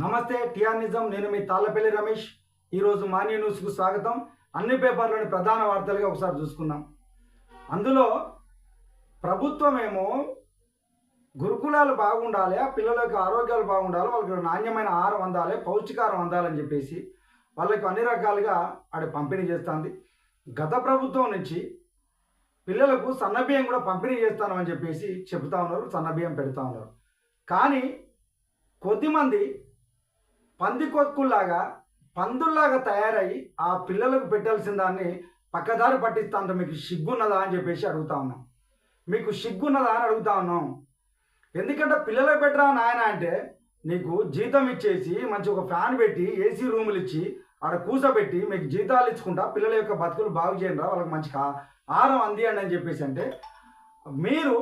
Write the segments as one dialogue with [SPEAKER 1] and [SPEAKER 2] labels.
[SPEAKER 1] నమస్తే టిఆర్ నిజం. నేను మీ తాళ్ళపల్లి రమేష్. ఈరోజు మాన్య న్యూస్కు స్వాగతం. అన్ని పేపర్లోని ప్రధాన వార్తలుగా ఒకసారి చూసుకుందాం. అందులో ప్రభుత్వం ఏమో గురుకులాలు బాగుండాలి ఆ పిల్లల యొక్క ఆరోగ్యాలు బాగుండాలి వాళ్ళకి నాణ్యమైన ఆహారం అందాలి పౌష్టికారం అందాలని చెప్పేసి వాళ్ళకి అన్ని రకాలుగా ఆడ పంపిణీ చేస్తుంది. గత ప్రభుత్వం నుంచి పిల్లలకు సన్నబియ్యం కూడా పంపిణీ చేస్తామని చెప్పేసి చెబుతా ఉన్నారు సన్నబియ్యం పెడతా ఉన్నారు. కానీ కొద్దిమంది పందికొక్కుల్లాగా పందుల్లాగా తయారై ఆ పిల్లలకు పెట్టాల్సిన దాన్ని పక్కదారి పట్టిస్తా అంటే మీకు సిగ్గున్నదా అని చెప్పేసి అడుగుతా ఉన్నాం. మీకు సిగ్గున్నదా అని అడుగుతా ఉన్నాం. ఎందుకంటే పిల్లలకు పెట్టరా నాయన అంటే నీకు జీతం ఇచ్చేసి మంచి ఒక ఫ్యాన్ పెట్టి ఏసీ రూములు ఇచ్చి ఆడ కూసబెట్టి మీకు జీతాలు ఇచ్చుకుంటా పిల్లల యొక్క బతుకులు బాగు చేయండి వాళ్ళకి మంచి ఆహారం అందియండి అని చెప్పేసి అంటే మీరు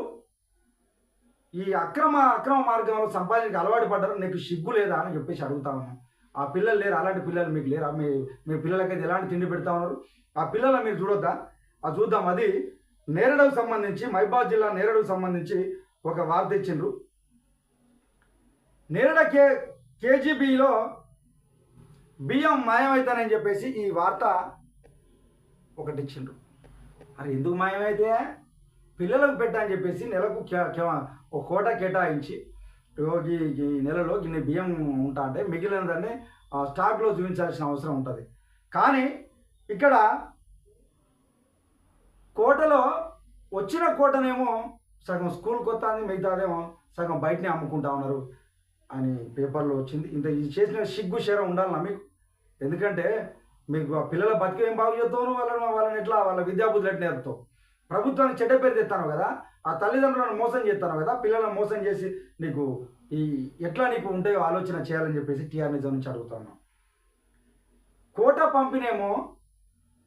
[SPEAKER 1] ఈ అక్రమ అక్రమ మార్గంలో సంపాదించడానికి అలవాటు పడ్డారు నీకు సిగ్గు లేదా అని చెప్పేసి అడుగుతా ఉన్నాను. ఆ పిల్లలు లేరు? అలాంటి పిల్లలు మీకు లేరా? మీ మీ పిల్లలకైతే ఎలాంటి తిండి పెడతా ఉన్నారు? ఆ పిల్లల్ని మీరు చూడొద్దా? అది చూద్దాం. అది నేరడుకు సంబంధించి మైబాద్ జిల్లా నేరడుకు సంబంధించి ఒక వార్త ఇచ్చిండ్రు. నేరడ కే కేజీబీలో బియ్యం మాయమవుతానని చెప్పేసి ఈ వార్త ఒకటి ఇచ్చిండ్రు. మరి ఎందుకు మాయమైతే? పిల్లలకు పెట్టని చెప్పేసి నెలకు కే- ఒక కోట కేటాయించి ఈ- నెలలో గిన్నె బియ్యం ఉంటా అంటే మిగిలినదాన్ని ఆ, స్టాక్లో చూపించాల్సిన అవసరం ఉంటుంది. కానీ ఇక్కడ కోటలో వచ్చిన కోటనేమో సగం స్కూల్ కొత్త మిగతాదేమో సగం బయటనే అమ్ముకుంటా ఉన్నారు అని పేపర్లో వచ్చింది. ఇంత ఇది చేసిన సిగ్గు శరం ఉండాలన్నా మీకు? ఎందుకంటే మీకు ఆ పిల్లల బతికేం బాగు చేస్తావు వాళ్ళని వాళ్ళని ఎట్లా? వాళ్ళ విద్యాబుద్ధులు ఎట్లా నేర్పుతావు ప్రభుత్వానికి చెడ్డ పేరు తెస్తాను కదా ఆ తల్లిదండ్రులను మోసం చేస్తాను కదా పిల్లలను మోసం చేసి నీకు ఈ ఎట్లా నీకు ఉంటాయో ఆలోచన చేయాలని చెప్పేసి టీఆర్ నిజం నుంచి అడుగుతాను. కోట పంపినేమో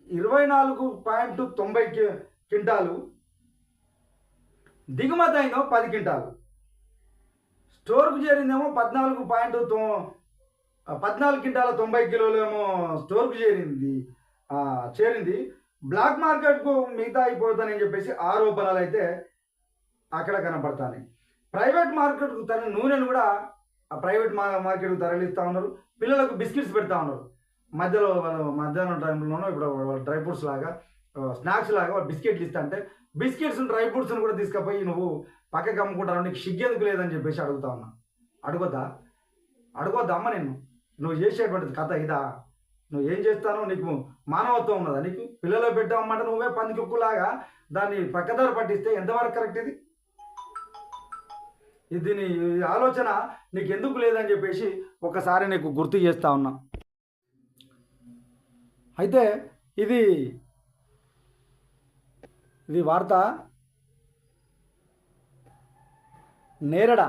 [SPEAKER 1] ఇరవై నాలుగు పాయింట్ తొంభై క్వింటాలు దిగుమతి అయినో పది క్వింటాలు. స్టోర్కు చేరిందేమో పద్నాలుగు పాయింట్ తొ- పద్నాలుగు క్వింటాల తొంభై కిలోలు ఏమో స్టోర్కు చేరింది చేరింది. బ్లాక్ మార్కెట్కు మిగతా అయిపోతానని చెప్పేసి ఆరోపణలు అయితే అక్కడ కనపడతాయి ప్రైవేట్ మార్కెట్కు తన నూనెను కూడా ఆ ప్రైవేట్ మా మార్కెట్కు తరలిస్తూ ఉన్నారు. పిల్లలకు బిస్కెట్స్ పెడతా ఉన్నారు. మధ్యలో వాళ్ళు మధ్యాహ్నం టైంలోనూ ఇప్పుడు వాళ్ళు డ్రై ఫ్రూట్స్ లాగా స్నాక్స్ లాగా వాళ్ళు బిస్కెట్లు ఇస్తా అంటే బిస్కెట్స్ డ్రై ఫ్రూట్స్ని కూడా తీసుకుపోయి నువ్వు పక్కకి అమ్ముకుంటాను నీకు సిగ్గెందుకు లేదని చెప్పేసి అడుగుతా ఉన్నా. అడగొద్దా? అడగొద్దా అమ్మ నేను నువ్వు చేసేటువంటిది కథ ఇదా? నువ్వు ఏం చేస్తానో నీకు మానవత్వం ఉన్నదా? నీకు పిల్లలు పెట్టామంటే నువ్వే పందికొక్కులాగా దాన్ని పక్కదారి పట్టిస్తే ఎంతవరకు కరెక్ట్ ఇది? దీని ఆలోచన నీకు ఎందుకు లేదని చెప్పేసి ఒకసారి నీకు గుర్తు చేస్తా ఉన్నా. అయితే ఇది ఇది వార్త. నేరడా?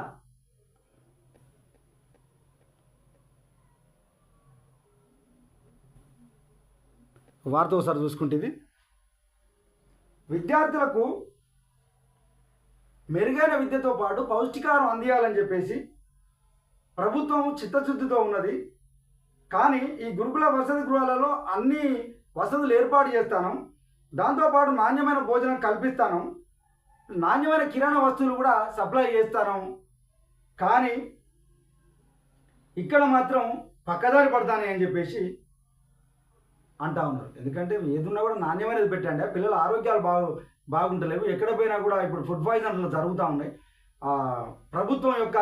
[SPEAKER 1] వార్త ఒకసారి చూసుకుంటుంది. విద్యార్థులకు మెరుగైన విద్యతో పాటు పౌష్టికారం అందియాలని చెప్పేసి ప్రభుత్వం చిత్తశుద్ధితో ఉన్నది. కానీ ఈ గురుకుల వసతి గృహాలలో అన్ని వసతులు ఏర్పాటు చేస్తాను. దాంతోపాటు నాణ్యమైన భోజనం కల్పిస్తాను. నాణ్యమైన కిరాణా వస్తువులు కూడా సప్లై చేస్తాను. కానీ ఇక్కడ మాత్రం పక్కదారి పడతానే అని చెప్పేసి అంటా ఉన్నారు. ఎందుకంటే ఏదున్నా కూడా నాణ్యమైనది పెట్టండి. పిల్లల ఆరోగ్యాలు బాగు బాగుంటలేవు. ఎక్కడ పోయినా కూడా ఇప్పుడు ఫుడ్ పాయిజన్లు జరుగుతూ ఉన్నాయి. ప్రభుత్వం యొక్క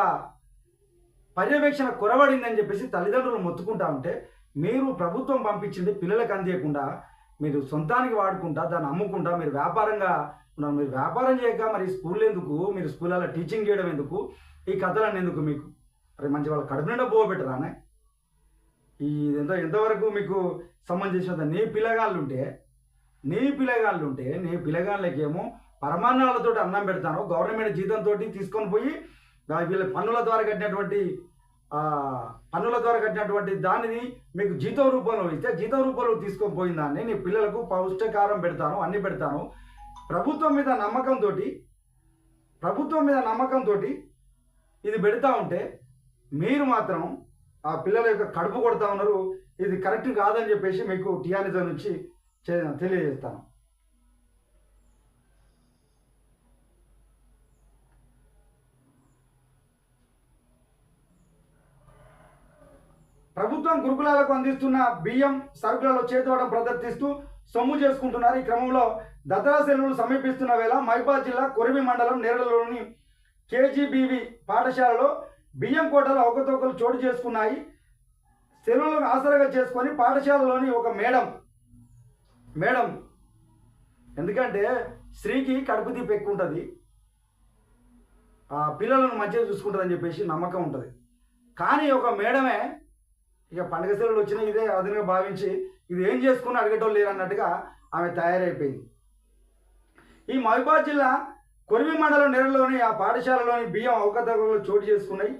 [SPEAKER 1] పర్యవేక్షణ కొరబడిందని చెప్పేసి తల్లిదండ్రులు మొత్తుకుంటా ఉంటే మీరు ప్రభుత్వం పంపించింది పిల్లలకు అందియకుండా మీరు సొంతానికి వాడుకుంటా దాన్ని అమ్ముకుంటా మీరు వ్యాపారంగా ఉన్నారు. మీరు వ్యాపారం చేయక మరి స్కూల్ ఎందుకు? మీరు స్కూళ్ళలో టీచింగ్ చేయడం ఎందుకు? ఈ కథలన్నీ ఎందుకు మీకు? మరి మంచి వాళ్ళ కడుపు నిండా పోబెట్టరానే ఈ ఎంత ఎంతవరకు మీకు సంబంధించిన నీ పిల్లగాళ్ళు ఉంటే నీ పిల్లగాళ్ళు ఉంటే నీ పిల్లగాళ్ళకేమో పరమాన్నాలతో అన్నం పెడతాను గవర్నమెంట్ జీతంతో తీసుకొని పోయి వీళ్ళ పన్నుల ద్వారా కట్టినటువంటి పన్నుల ద్వారా కట్టినటువంటి దానిని మీకు జీతం రూపంలో ఇస్తే జీతం రూపంలో తీసుకొని పోయిన దాన్ని నీ పిల్లలకు పౌష్టికారం పెడతాను అన్ని పెడతాను. ప్రభుత్వం మీద నమ్మకంతో ప్రభుత్వం మీద నమ్మకంతో ఇది పెడతా ఉంటే మీరు మాత్రం ఆ పిల్లల యొక్క కడుపు కొడతా ఉన్నారు. ఇది కరెక్ట్ కాదని చెప్పేసి మీకు టీఆర్ఎస్ నుంచి చే- తెలియజేస్తాను. ప్రభుత్వం గురుకులాలకు అందిస్తున్న బియ్యం సరుకులలో చేతివాడం ప్రదర్శిస్తూ సొమ్ము చేసుకుంటున్నారు. ఈ క్రమంలో దసరా సెలవులు సమీపిస్తున్న వేళ మైబాద్ జిల్లా కొరివి మండలం నేరలలోని కేజీబీవి పాఠశాలలో బియ్యం కోటలు అవకతవకలు చోటు చేసుకున్నాయి. సెలవులను ఆసరాగా చేసుకొని పాఠశాలలోని ఒక మేడం మేడం ఎందుకంటే స్త్రీకి కడుపు తీపి ఎక్కువ ఉంటుంది. ఆ పిల్లలను మంచిగా చూసుకుంటుందని చెప్పేసి నమ్మకం ఉంటుంది. కానీ ఒక మేడమే ఇక పండుగ సెలవులు వచ్చినా ఇదే అదునుగా భావించి ఇది ఏం చేసుకుని అడిగేటోళ్ళు లేరు అన్నట్టుగా ఆమె తయారైపోయింది. ఈ మహిబాద్ జిల్లా కొరివి మండలం నేరలోని ఆ పాఠశాలలోని బియ్యం అవకతవకలు చోటు చేసుకున్నాయి.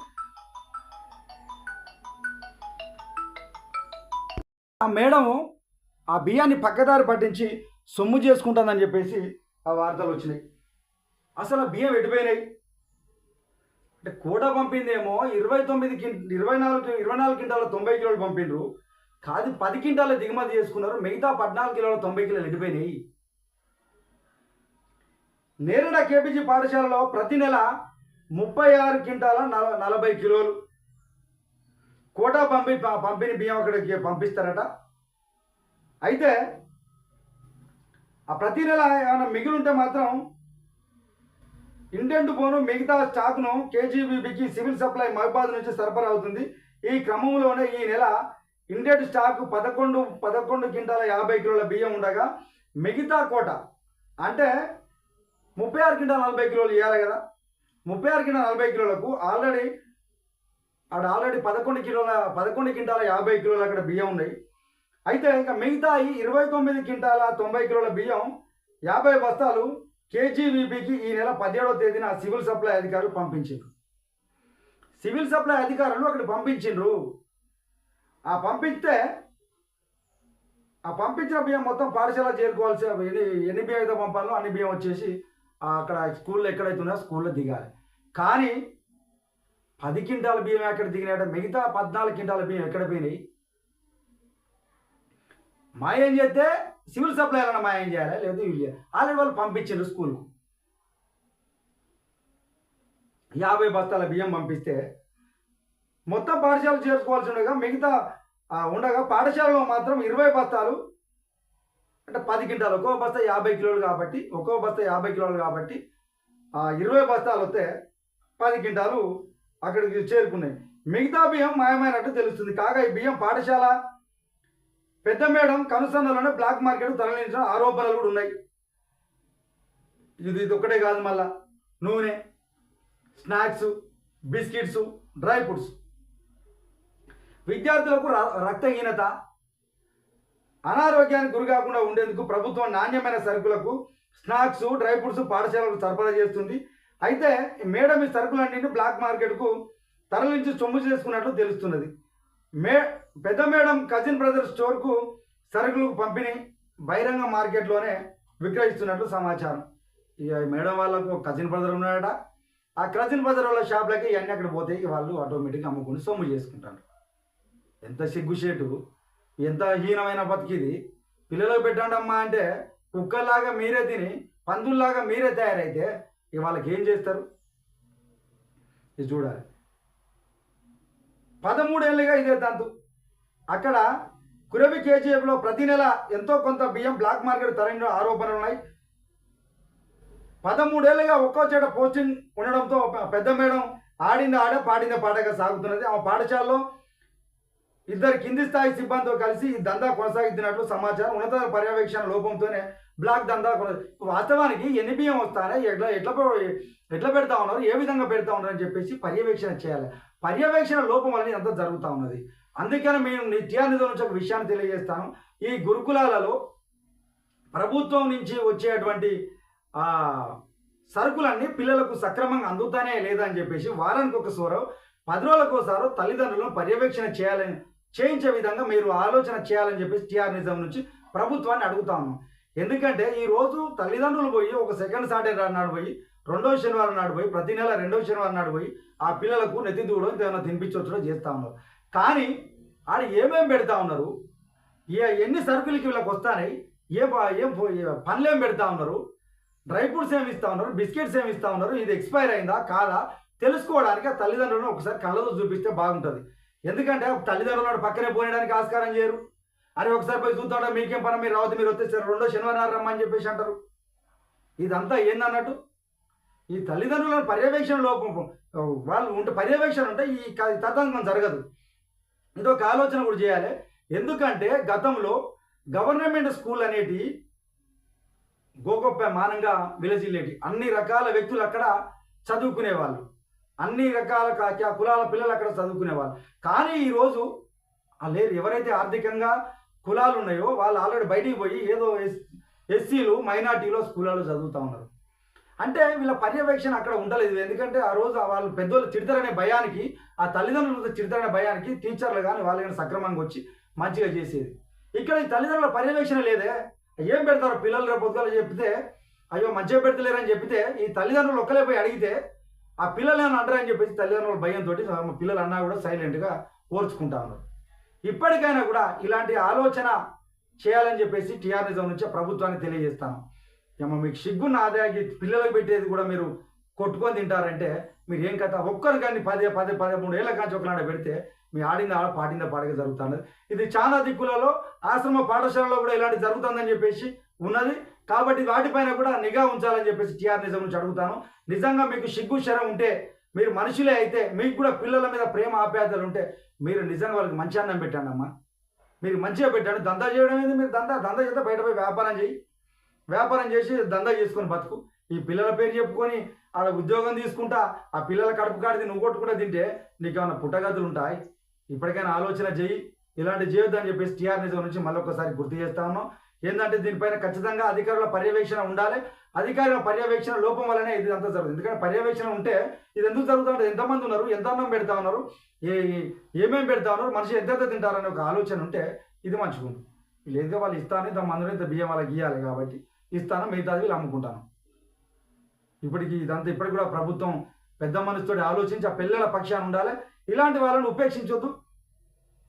[SPEAKER 1] ఆ మేడం ఆ బియ్యాన్ని పక్కదారి పట్టించి సొమ్ము చేసుకుంటుందని చెప్పేసి ఆ వార్తలు వచ్చినాయి. అసలు ఆ బియ్యం ఎటుపోయినాయి? అంటే కోట పంపిందేమో ఇరవై తొమ్మిది కిం ఇరవై నాలుగు ఇరవై నాలుగు కింటాల తొంభై కిలోలు పంపిండ్రు. కాదు పది కింటాల దిగుమతి చేసుకున్నారు. మిగతా పద్నాలుగు కిలోల తొంభై కిలోలు ఎడిపోయినాయి నేరుడ కేపీజీ పాఠశాలలో ప్రతి నెల ముప్పై ఆరు క్వింటాల నల నలభై కిలోలు. కోటా పంపి పంపిణీ బియ్యం అక్కడికి పంపిస్తారట. అయితే ఆ ప్రతి నెల ఏమైనా మిగిలి ఉంటే మాత్రం ఇంటెంట్ పోను మిగతా స్టాక్ను కేజీబీబీకి సివిల్ సప్లై మహబాద్ నుంచి సరఫరా అవుతుంది. ఈ క్రమంలోనే ఈ నెల ఇండెంట్ స్టాక్ పదకొండు పదకొండు క్వింటాల యాభై కిలోల బియ్యం ఉండగా మిగతా కోట అంటే ముప్పై ఆరు క్వింటాల నలభై కిలోలు ఇవ్వాలి కదా. ముప్పై ఆరు క్వింటాల నలభై కిలోలకు ఆల్రెడీ అక్కడ ఆల్రెడీ పదకొండు కిలోల పదకొండు క్వింటాల యాభై కిలోలు అక్కడ బియ్యం ఉన్నాయి. అయితే ఇంకా మిగతా ఇరవై తొమ్మిది క్వింటాల తొంభై కిలోల బియ్యం యాభై బస్తాలు కేజీవీబీకి ఈ నెల పదిహేడవ తేదీన సివిల్ సప్లై అధికారులు పంపించారు. సివిల్ సప్లై అధికారులు అక్కడ పంపించిండ్రు. ఆ పంపిస్తే ఆ పంపించిన బియ్యం మొత్తం పాఠశాల చేరుకోవాల్సి ఎన్ని ఎన్ని బియ్యం అయితే పంపాలో అన్ని బియ్యం వచ్చేసి అక్కడ స్కూల్లో ఎక్కడైతే ఉన్నాయో స్కూల్లో దిగాలి. కానీ పది క్వింటాల బియ్యం ఎక్కడ దిగినాయట మిగతా పద్నాలుగు క్వింటాల బియ్యం ఎక్కడ పోయినాయి? మాయం చేస్తే సివిల్ సప్లై అన్న మాయం చేయాలి? లేకపోతే వీళ్ళు ఆల్రెడీ వాళ్ళు పంపించారు స్కూల్కు. యాభై బస్తాల బియ్యం పంపిస్తే మొత్తం పాఠశాల చేసుకోవాల్సి ఉండగా మిగతా ఉండగా పాఠశాలలో మాత్రం ఇరవై బస్తాలు అంటే పది క్వింటాలు ఒక్కో బస్తా యాభై కిలోలు కాబట్టి ఒక్కో బస్తా యాభై కిలోలు కాబట్టి ఇరవై బస్తాలు వస్తే పది క్వింటాలు అక్కడికి చేరుకున్నాయి. మిగతా బియ్యం మాయమైనట్టు తెలుస్తుంది. కాగా ఈ బియ్యం పాఠశాల పెద్ద మేడం కనుసన్నలోనే బ్లాక్ మార్కెట్ తరలించిన ఆరోపణలు కూడా ఉన్నాయి. ఇది ఇది ఒక్కటే కాదు మళ్ళా. నూనె స్నాక్స్ బిస్కెట్స్ డ్రై ఫ్రూట్స్. విద్యార్థులకు ర- రక్తహీనత అనారోగ్యానికి గురి కాకుండా ఉండేందుకు ప్రభుత్వం నాణ్యమైన సరుకులకు స్నాక్స్ డ్రై ఫ్రూట్స్ పాఠశాలకు సరఫరా చేస్తుంది. అయితే ఈ మేడం ఈ సరుకులన్నింటినీ బ్లాక్ మార్కెట్కు తరలించి సొమ్ము చేసుకున్నట్లు తెలుస్తున్నది. మే పెద్ద మేడం కజిన్ బ్రదర్ స్టోర్కు సరుకులకు పంపిణీ బహిరంగ మార్కెట్లోనే విక్రయిస్తున్నట్లు సమాచారం. ఇక ఈ మేడం వాళ్ళకు కజిన్ బ్రదర్ ఉన్నాడట. ఆ కజిన్ బ్రదర్ వాళ్ళ షాప్లకి ఇవన్నీ అక్కడ పోతే వాళ్ళు ఆటోమేటిక్గా అమ్ముకుని సొమ్ము చేసుకుంటారు. ఎంత సిగ్గుచేటు ఎంత హీనమైన బతికిది. పిల్లలకు పెట్టండి అమ్మా అంటే కుక్కల్లాగా మీరే తిని పందుల్లాగా మీరే తయారైతే ఇక వాళ్ళకి ఏం చేస్తారు? ఇది చూడాలి. పదమూడేళ్ళుగా ఇదే తంతు. అక్కడ కురవి కేజీఎఫ్లో ప్రతి నెల ఎంతో కొంత బియ్యం బ్లాక్ మార్కెట్ తరలిన ఆరోపణలు ఉన్నాయి. పదమూడేళ్ళుగా ఒక్కో చోట పోస్టింగ్ ఉండడంతో పెద్ద మేడం ఆడింది ఆడ పాడింది పాటగా సాగుతున్నది. ఆ పాఠశాలలో ఇద్దరు కింది స్థాయి సిబ్బందితో కలిసి ఈ దందా కొనసాగుతున్నట్లు సమాచారం ఉన్నత పర్యవేక్షణ లోపంతోనే బ్లాక్ దందా వాస్తవానికి ఎన్ని బియ్యం వస్తానే ఎట్లా ఎట్లా ఎట్లా పెడతా ఉన్నారు ఏ విధంగా పెడతా ఉన్నారు అని చెప్పేసి పర్యవేక్షణ చేయాలి. పర్యవేక్షణ లోపం అనేది అంతా జరుగుతూ ఉన్నది. అందుకని మేము నిత్యానిధి నుంచి ఒక విషయాన్ని తెలియజేస్తాను. ఈ గురుకులాలలో ప్రభుత్వం నుంచి వచ్చేటువంటి సరుకులన్నీ పిల్లలకు సక్రమంగా అందుతానే లేదని చెప్పేసి వారానికి ఒక ఒకసారో పది రోజులకు ఒకసారో తల్లిదండ్రులను పర్యవేక్షణ చేయాలని చేయించే విధంగా మీరు ఆలోచన చేయాలని చెప్పేసి టీఆర్ నిజం నుంచి ప్రభుత్వాన్ని అడుగుతా ఉన్నాం. ఎందుకంటే ఈరోజు తల్లిదండ్రులు పోయి ఒక సెకండ్ సాటర్డే నాడు పోయి రెండో శనివారం నాడు పోయి ప్రతి నెల రెండో శనివారం నాడు పోయి ఆ పిల్లలకు నెత్తి దూడో ఏమైనా తినిపించవచ్చు చేస్తూ ఉన్నారు. కానీ ఆడ ఏమేం పెడతా ఉన్నారు? ఏ ఎన్ని సరుకులకి వీళ్ళకి వస్తాయి ఏ ఏం పనులు ఏం పెడతా ఉన్నారు? డ్రై ఫ్రూట్స్ ఏమి ఇస్తా ఉన్నారు? బిస్కెట్స్ ఏమి ఇస్తా ఉన్నారు? ఇది ఎక్స్పైర్ అయిందా? కాదా? తెలుసుకోవడానికి ఆ తల్లిదండ్రులను ఒకసారి కళ్ళతో చూపిస్తే బాగుంటుంది. ఎందుకంటే తల్లిదండ్రులు నాడు పక్కనే పోయడానికి ఆస్కారం చేయరు. అరే ఒకసారి పోయి చూద్దాం మీకేం పని? మీరు రావద్దు మీరు వచ్చేసారు. రెండో శనివారం రమ్మని చెప్పేసి అంటారు. ఇదంతా ఏందన్నట్టు? ఈ తల్లిదండ్రుల పర్యవేక్షణ లోపం. వాళ్ళు ఉంటే పర్యవేక్షణ ఉంటే ఈ క- తతంగం జరగదు. ఇది ఒక ఆలోచన కూడా చేయాలి. ఎందుకంటే గతంలో గవర్నమెంట్ స్కూల్ అనేటి గోగొప్ప మానంగా విలజిల్లేటి అన్ని రకాల వ్యక్తులు అక్కడ చదువుకునేవాళ్ళు. అన్ని రకాల కులాల పిల్లలు అక్కడ చదువుకునేవాళ్ళు. కానీ ఈరోజు లేరు ఎవరైతే ఆర్థికంగా కులాలు ఉన్నాయో వాళ్ళు ఆల్రెడీ బయటికి పోయి ఏదో ఎస్ ఎస్సీలు మైనార్టీలో స్కూళ్ళలో చదువుతూ ఉన్నారు. అంటే వీళ్ళ పర్యవేక్షణ అక్కడ ఉండలేదు. ఎందుకంటే ఆ రోజు వాళ్ళు పెద్దోళ్ళు చిడతారనే భయానికి ఆ తల్లిదండ్రులు చిడతారనే భయానికి టీచర్లు కానీ వాళ్ళు కానీ సక్రమంగా వచ్చి మంచిగా చేసేది. ఇక్కడ ఈ తల్లిదండ్రుల పర్యవేక్షణ లేదే. ఏం పెడతారు పిల్లలు రేపు పొద్దుగాల చెప్తే అయ్యో మంచిగా పెడతలేరని చెప్తే ఈ తల్లిదండ్రులు ఒక్కలే పోయి అడిగితే ఆ పిల్లలు ఏమైనా అంటారని చెప్పేసి తల్లిదండ్రుల భయంతో పిల్లలు అన్నా కూడా సైలెంట్గా ఓర్చుకుంటా ఉన్నారు. ఇప్పటికైనా కూడా ఇలాంటి ఆలోచన చేయాలని చెప్పేసి టీఆర్ నుంచి నుంచే ప్రభుత్వానికి తెలియజేస్తాను. ఏమో మీకు సిగ్గున్న ఆదాయానికి పిల్లలకు పెట్టేది కూడా మీరు కొట్టుకొని తింటారంటే మీరు ఏం కథ? ఒక్కరు కానీ పదే పదే పదమూడు ఏళ్ళ కాంచి ఒకనాడ పెడితే మీ ఆడింది ఆడ పాటింద పాడక జరుగుతున్నది ఇది చాలా దిక్కులలో ఆశ్రమ పాఠశాలలో కూడా ఇలాంటి జరుగుతుందని చెప్పేసి ఉన్నది. కాబట్టి వాటిపైన కూడా నిఘా ఉంచాలని చెప్పేసి టీఆర్ నిజం నుంచి అడుగుతాను. నిజంగా మీకు సిగ్గు శరం ఉంటే మీరు మనుషులే అయితే మీకు కూడా పిల్లల మీద ప్రేమ ఆప్యాయతలు ఉంటే మీరు నిజంగా వాళ్ళకి మంచి అన్నం పెట్టండి అమ్మా. మీరు మంచిగా పెట్టండి. దందా చేయడం ఏంది? మీరు దందా దందా చేస్తే బయట పోయి వ్యాపారం చేయి. వ్యాపారం చేసి దందా చేసుకొని బతుకు. ఈ పిల్లల పేరు చెప్పుకొని ఆడ ఉద్యోగం తీసుకుంటా ఆ పిల్లల కడుపు కాడిది నువ్వు కొట్టుకుంటా తింటే నీకు ఏమైనా పుట్టగతులు ఉంటాయి? ఇప్పటికైనా ఆలోచన చేయి. ఇలాంటి చేయొద్దని చెప్పేసి టీఆర్ నిజం నుంచి మళ్ళీ ఒకసారి గుర్తు చేస్తా ఉన్నాం. ఏంటంటే దీనిపైన ఖచ్చితంగా అధికారుల పర్యవేక్షణ ఉండాలి. అధికారుల పర్యవేక్షణ లోపం వల్లనే ఇది అంతా జరుగుతుంది. ఎందుకంటే పర్యవేక్షణ ఉంటే ఇది ఎందుకు జరుగుతుందంటే ఎంతమంది ఉన్నారు ఎంత అన్నం పెడతా ఉన్నారు ఏ ఏమేమి పెడతా ఉన్నారు మనిషి ఎంతెంత తింటారనే ఒక ఆలోచన ఉంటే ఇది మంచిగుంది లేదుగా వాళ్ళు ఇస్తానే తమ మందులో ఇంత బియ్యం వాళ్ళకి ఇవ్వాలి కాబట్టి ఇస్తాను మిగతాది వీళ్ళు అమ్ముకుంటాను. ఇప్పటికి ఇదంతా ఇప్పటికి కూడా ప్రభుత్వం పెద్ద మనసుతో ఆలోచించి ఆ పిల్లల పక్షాన్ని ఉండాలి. ఇలాంటి వాళ్ళని ఉపేక్షించొద్దు.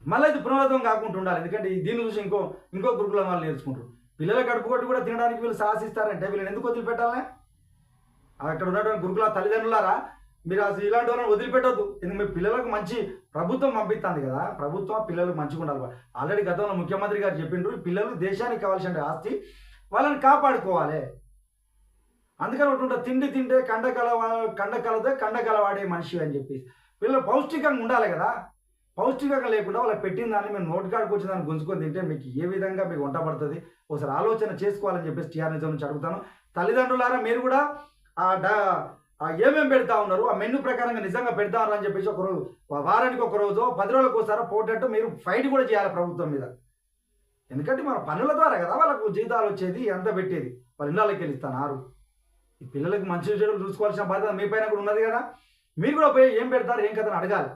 [SPEAKER 1] మళ్ళీ ఇది పునరుద్ధం కాకుండా ఉండాలి. ఎందుకంటే దీన్ని చూసి ఇంకో ఇంకో గురుకులం వాళ్ళు నేర్చుకుంటారు. పిల్లల కడుపు కొట్టి కూడా తినడానికి వీళ్ళు సాహసిస్తారంటే వీళ్ళని ఎందుకు వదిలిపెట్టాలనే? అక్కడ ఉన్నటువంటి గురుకుల తల్లిదండ్రులారా మీరు అసలు ఇలాంటి వాళ్ళని వదిలిపెట్టొద్దు. ఎందుకు? మీ పిల్లలకు మంచి ప్రభుత్వం పంపిస్తుంది కదా. ప్రభుత్వం పిల్లలకు మంచిగా ఉండాలి. ఆల్రెడీ గతంలో ముఖ్యమంత్రి గారు చెప్పిండ్రు పిల్లలు దేశానికి కావాల్సిన ఆస్తి వాళ్ళని కాపాడుకోవాలి. అందుకని ఒకటి తిండి తింటే కండకల కండకలదే కండకల వాడే మనిషి అని చెప్పేసి. పిల్లలు పౌష్టికంగా ఉండాలి కదా. పౌష్టికంగా లేకుండా వాళ్ళకి పెట్టిన దాన్ని మేము నోటి కాడికి వచ్చిన దాన్ని గుంజుకొని తింటే మీకు ఏ విధంగా మీకు వంట పడుతుంది? ఒకసారి ఆలోచన చేసుకోవాలని చెప్పేసి టీఆర్ నిజం నుంచి అడుగుతాను. తల్లిదండ్రులారా మీరు కూడా ఆ డా ఏమేమి ఏమేం పెడతా ఉన్నారు? ఆ మెన్ను ప్రకారంగా నిజంగా పెడతా అని చెప్పేసి ఒక రోజు వారానికి ఒక రోజు పది రోజులకు ఒకసారి పోటట్టు మీరు ఫైట్ కూడా చేయాలి ప్రభుత్వం మీద. ఎందుకంటే మన పనుల ద్వారా కదా వాళ్ళకు జీతాలు వచ్చేది ఎంత పెట్టేది. వాళ్ళ ఇళ్ళకి వెళ్ళిస్తాను ఆరు ఈ పిల్లలకి మంచి చెడులు చూసుకోవాల్సిన బాధ్యత మీ పైన కూడా ఉన్నది కదా. మీరు కూడా పోయి ఏం పెడతారు ఏం కథని అడగాలి.